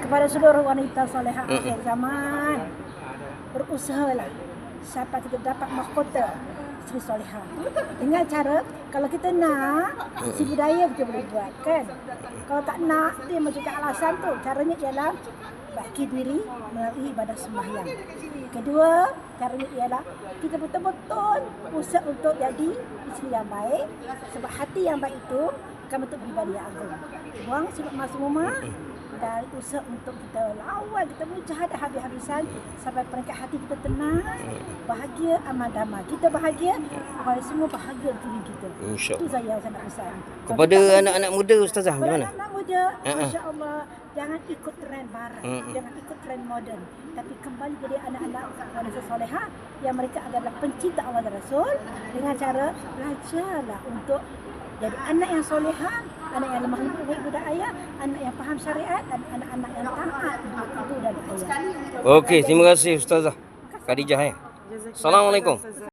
kepada seluruh wanita soleha akhir zaman. Berusahalah sampai kita dapat mahkota Sri Soleha. Dengan cara kalau kita nak si budaya kita boleh buat kan? Kalau tak nak dia macam tak alasan tu. Caranya ialah baki diri melalui ibadah sembahyang. Kedua caranya ialah kita betul-betul usaha untuk jadi isteri yang baik. Sebab hati yang baik itu akan bentuk pribadi yang agung buang sifat masuk dan usaha untuk kita lawan kita mujahadah habis-habisan sampai peringkat hati kita tenang bahagia aman damai kita bahagia orang semua bahagia diri kita InsyaAllah. itu saya yang saya nak pesan Kepada anak-anak muda ustazah macam Kepada mana? anak muda, Ha-ha. Masya Allah, jangan ikut trend barat, Mm-mm. jangan ikut trend moden. Tapi kembali jadi anak-anak wanita soleha yang mereka adalah pencinta Allah dan Rasul dengan cara belajarlah untuk jadi anak yang soleha, anak yang lemah lembut baik budak ayah, anak yang faham syariat dan anak-anak yang taat ibu dan ayah. Okey, terima kasih ustazah. Khadijah ya. Assalamualaikum.